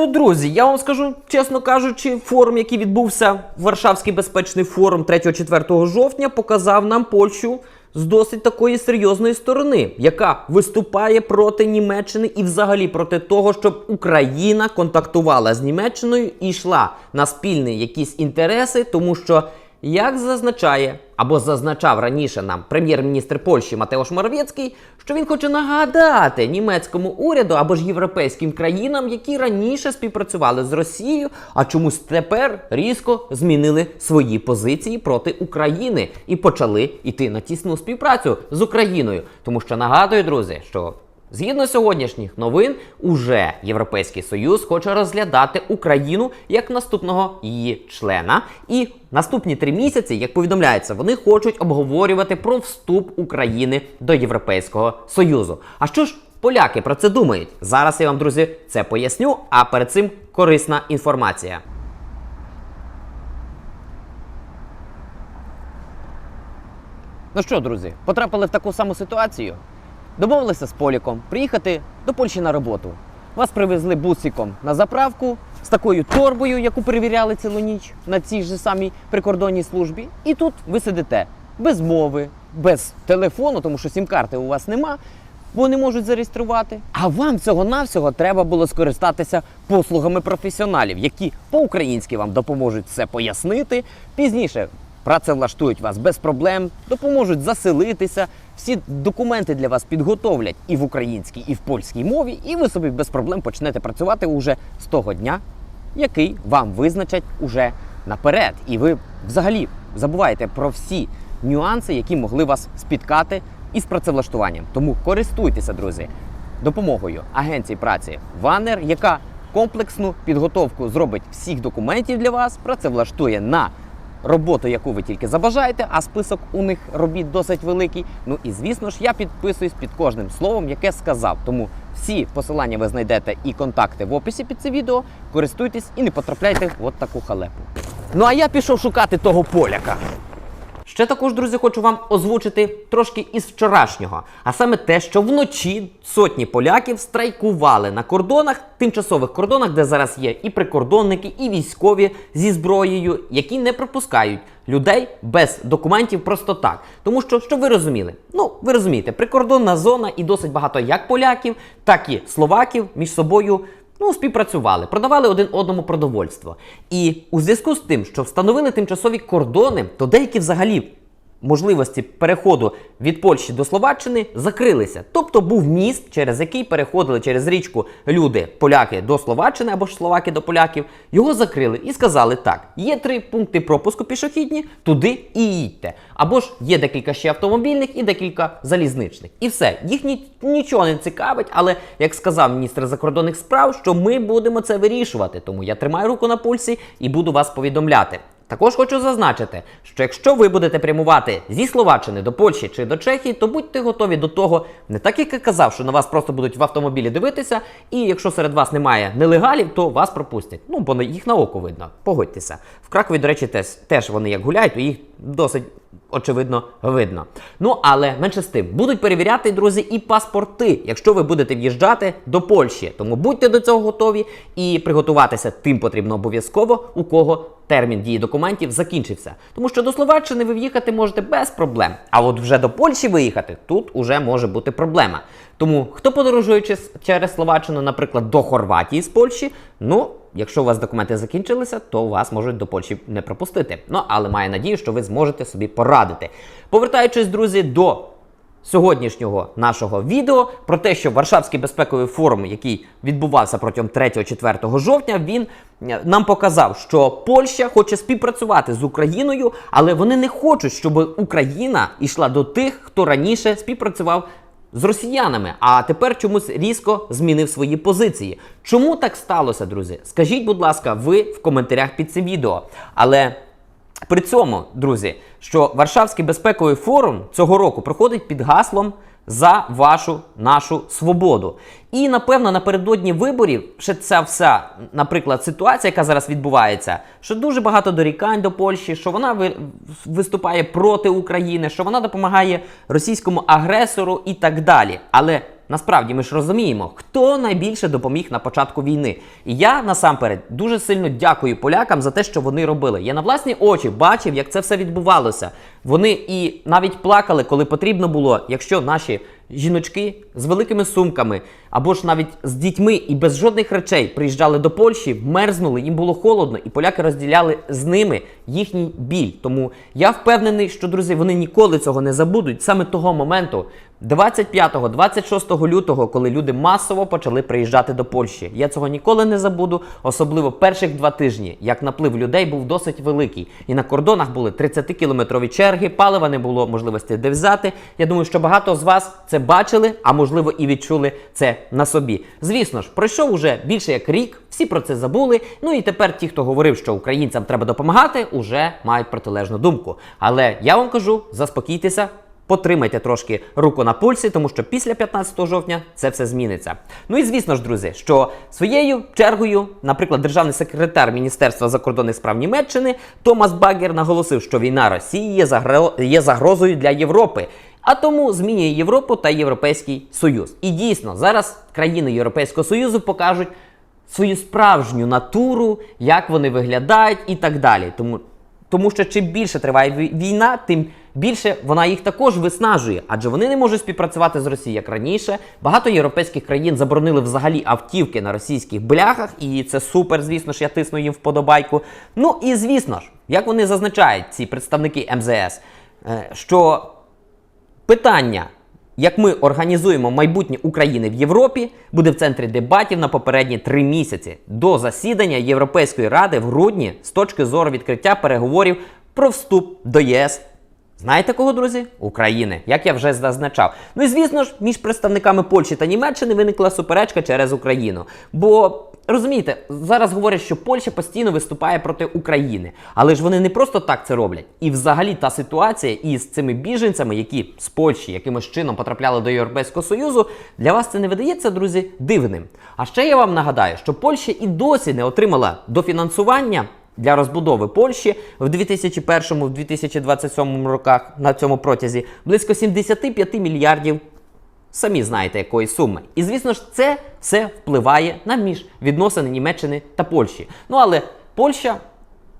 Ну, друзі, я вам скажу, чесно кажучи, форум, який відбувся, Варшавський безпечний форум 3-4 жовтня, показав нам Польщу з досить такої серйозної сторони, яка виступає проти Німеччини і взагалі проти того, щоб Україна контактувала з Німеччиною і йшла на спільні якісь інтереси, тому що. Як зазначає або зазначав раніше нам прем'єр-міністр Польщі Матеош Моровецький, що він хоче нагадати німецькому уряду або ж європейським країнам, які раніше співпрацювали з Росією, а чомусь тепер різко змінили свої позиції проти України і почали йти на тісну співпрацю з Україною. Тому що нагадую, друзі, що Згідно сьогоднішніх новин, уже Європейський Союз хоче розглядати Україну як наступного її члена. І наступні три місяці, як повідомляється, вони хочуть обговорювати про вступ України до Європейського Союзу. А що ж поляки про це думають? Зараз я вам, друзі, це поясню. А перед цим корисна інформація. Ну що, друзі, потрапили в таку саму ситуацію. Домовилися з Поліком приїхати до Польщі на роботу. Вас привезли бусиком на заправку з такою торбою, яку перевіряли цілу ніч на цій ж самій прикордонній службі. І тут ви сидите без мови, без телефону, тому що сім-карти у вас нема, бо не можуть зареєструвати. А вам всього-навсього треба було скористатися послугами професіоналів, які по-українськи вам допоможуть все пояснити. Пізніше працевлаштують вас без проблем, допоможуть заселитися, всі документи для вас підготовлять і в українській, і в польській мові, і ви собі без проблем почнете працювати уже з того дня, який вам визначать уже наперед. І ви взагалі забуваєте про всі нюанси, які могли вас спіткати із працевлаштуванням. Тому користуйтеся, друзі, допомогою агенції праці Ванер, яка комплексну підготовку зробить всіх документів для вас, працевлаштує на роботу, яку ви тільки забажаєте, а список у них робіт досить великий. Ну і звісно ж, я підписуюсь під кожним словом, яке сказав. Тому всі посилання ви знайдете і контакти в описі під це відео. Користуйтесь і не потрапляйте в от таку халепу. Ну а я пішов шукати того поляка. Ще також, друзі, хочу вам озвучити трошки із вчорашнього, а саме те, що вночі сотні поляків страйкували на кордонах, тимчасових кордонах, де зараз є і прикордонники, і військові зі зброєю, які не пропускають людей без документів просто так. Тому що, щоб ви розуміли, ну ви розумієте, прикордонна зона і досить багато як поляків, так і словаків між собою ну, співпрацювали, продавали один одному продовольство. І у зв'язку з тим, що встановили тимчасові кордони, то деякі взагалі можливості переходу від Польщі до Словаччини закрилися. Тобто був міст, через який переходили через річку люди, поляки до Словаччини або ж словаки до поляків. Його закрили і сказали: так, є три пункти пропуску пішохідні, туди і їдьте. Або ж є декілька ще автомобільних і декілька залізничних. І все, їх ні, нічого не цікавить, але як сказав міністр закордонних справ, що ми будемо це вирішувати. Тому я тримаю руку на пульсі і буду вас повідомляти. Також хочу зазначити, що якщо ви будете прямувати зі Словаччини до Польщі чи до Чехії, то будьте готові до того, не так як я казав, що на вас просто будуть в автомобілі дивитися, і якщо серед вас немає нелегалів, то вас пропустять. Ну, бо їх на око видно. Погодьтеся. В Кракові, до речі, теж, теж вони як гуляють, то їх досить очевидно видно. Ну але менше з тим будуть перевіряти, друзі, і паспорти, якщо ви будете в'їжджати до Польщі. Тому будьте до цього готові і приготуватися тим потрібно обов'язково, у кого термін дії документів закінчився. Тому що до Словаччини ви в'їхати можете без проблем. А от вже до Польщі виїхати тут уже може бути проблема. Тому хто подорожує чес- через Словаччину, наприклад, до Хорватії з Польщі, ну. Якщо у вас документи закінчилися, то вас можуть до Польщі не пропустити. Ну але маю надію, що ви зможете собі порадити. Повертаючись, друзі, до сьогоднішнього нашого відео про те, що Варшавський безпековий форум, який відбувався протягом 3-4 жовтня, він е, нам показав, що Польща хоче співпрацювати з Україною, але вони не хочуть, щоб Україна йшла до тих, хто раніше співпрацював з росіянами, а тепер чомусь різко змінив свої позиції. Чому так сталося, друзі? Скажіть, будь ласка, ви в коментарях під цим відео. Але при цьому, друзі, що Варшавський безпековий форум цього року проходить під гаслом за вашу нашу свободу. І напевно напередодні виборів ще ця вся, наприклад, ситуація, яка зараз відбувається, що дуже багато дорікань до Польщі, що вона виступає проти України, що вона допомагає російському агресору і так далі. Але насправді ми ж розуміємо, хто найбільше допоміг на початку війни. І я насамперед дуже сильно дякую полякам за те, що вони робили. Я на власні очі бачив, як це все відбувалося. Вони і навіть плакали, коли потрібно було, якщо наші жіночки з великими сумками або ж навіть з дітьми і без жодних речей приїжджали до Польщі, мерзнули, їм було холодно, і поляки розділяли з ними їхній біль. Тому я впевнений, що друзі, вони ніколи цього не забудуть. Саме того моменту, 25-26 лютого, коли люди масово почали приїжджати до Польщі. Я цього ніколи не забуду, особливо перших два тижні, як наплив людей був досить великий. І на кордонах були 30-кілометрові черги, палива не було можливості де взяти. Я думаю, що багато з вас це бачили, а можливо і відчули це на собі. Звісно ж, пройшов уже більше як рік, всі про це забули. Ну і тепер ті, хто говорив, що українцям треба допомагати, уже мають протилежну думку. Але я вам кажу, заспокійтеся. Потримайте трошки руку на пульсі, тому що після 15 жовтня це все зміниться. Ну і звісно ж, друзі, що своєю чергою, наприклад, державний секретар Міністерства закордонних справ Німеччини Томас Багер наголосив, що війна Росії є, загро... є загрозою для Європи. А тому змінює Європу та Європейський Союз. І дійсно, зараз країни Європейського Союзу покажуть свою справжню натуру, як вони виглядають і так далі. Тому тому що чим більше триває війна, тим більше вона їх також виснажує, адже вони не можуть співпрацювати з Росією як раніше. Багато європейських країн заборонили взагалі автівки на російських бляхах, і це супер, звісно ж, я тисну їм вподобайку. Ну і звісно ж, як вони зазначають, ці представники МЗС, е, що питання, як ми організуємо майбутнє України в Європі, буде в центрі дебатів на попередні три місяці до засідання Європейської ради в грудні з точки зору відкриття переговорів про вступ до єС. Знаєте кого, друзі? України, як я вже зазначав. Ну і звісно ж, між представниками Польщі та Німеччини виникла суперечка через Україну. Бо розумієте, зараз говорять, що Польща постійно виступає проти України, але ж вони не просто так це роблять. І взагалі та ситуація із цими біженцями, які з Польщі якимось чином потрапляли до Європейського Союзу, для вас це не видається, друзі, дивним. А ще я вам нагадаю, що Польща і досі не отримала дофінансування для розбудови Польщі в 2021-2027 роках на цьому протязі близько 75 мільярдів. Самі знаєте якої суми. І звісно ж, це все впливає на міжвідносини Німеччини та Польщі. Ну але Польща,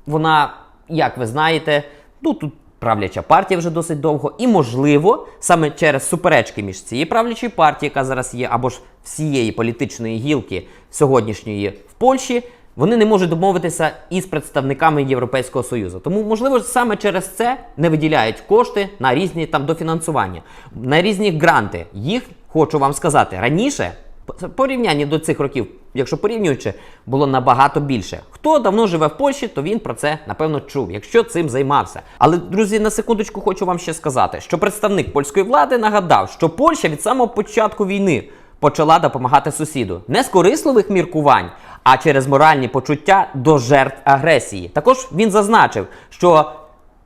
вона, як ви знаєте, ну тут правляча партія вже досить довго, і можливо, саме через суперечки між цією правлячою партією, яка зараз є, або ж всієї політичної гілки сьогоднішньої в Польщі, вони не можуть домовитися із представниками Європейського Союзу. Тому, можливо, саме через це не виділяють кошти на різні там дофінансування, на різні гранти. Їх хочу вам сказати раніше. в Порівнянні до цих років, якщо порівнюючи, було набагато більше. Хто давно живе в Польщі, то він про це напевно чув, якщо цим займався. Але друзі, на секундочку хочу вам ще сказати, що представник польської влади нагадав, що Польща від самого початку війни почала допомагати сусіду не з корисливих міркувань, а через моральні почуття до жертв агресії. Також він зазначив, що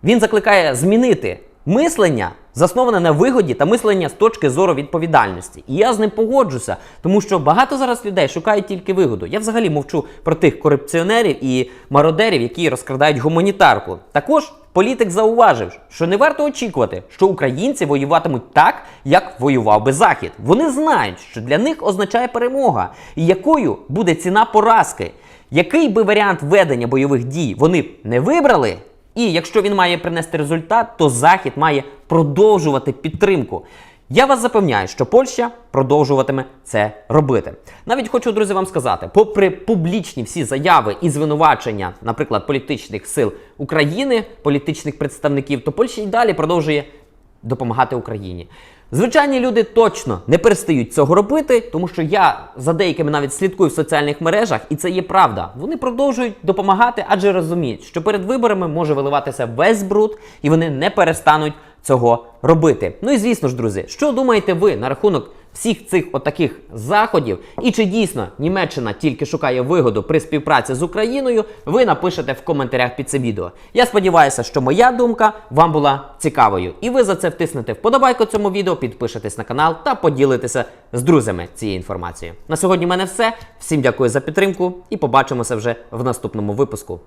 він закликає змінити мислення, засноване на вигоді та мислення з точки зору відповідальності. І я з ним погоджуся, тому що багато зараз людей шукають тільки вигоду. Я взагалі мовчу про тих корупціонерів і мародерів, які розкрадають гуманітарку. Також політик зауважив, що не варто очікувати, що українці воюватимуть так, як воював би Захід. Вони знають, що для них означає перемога, і якою буде ціна поразки. Який би варіант ведення бойових дій вони не вибрали, і якщо він має принести результат, то Захід має продовжувати підтримку. Я вас запевняю, що Польща продовжуватиме це робити. Навіть хочу, друзі, вам сказати, попри публічні всі заяви і звинувачення, наприклад, політичних сил України, політичних представників, то Польща й далі продовжує допомагати Україні. Звичайні люди точно не перестають цього робити, тому що я за деякими навіть слідкую в соціальних мережах, і це є правда. Вони продовжують допомагати, адже розуміють, що перед виборами може виливатися весь бруд, і вони не перестануть цього робити. Ну і звісно ж, друзі, що думаєте ви на рахунок всіх цих отаких заходів? І чи дійсно Німеччина тільки шукає вигоду при співпраці з Україною? Ви напишете в коментарях під це відео. Я сподіваюся, що моя думка вам була цікавою, і ви за це втиснете вподобайку цьому відео, підпишетесь на канал та поділитеся з друзями цією інформацією. На сьогодні в мене все. Всім дякую за підтримку і побачимося вже в наступному випуску.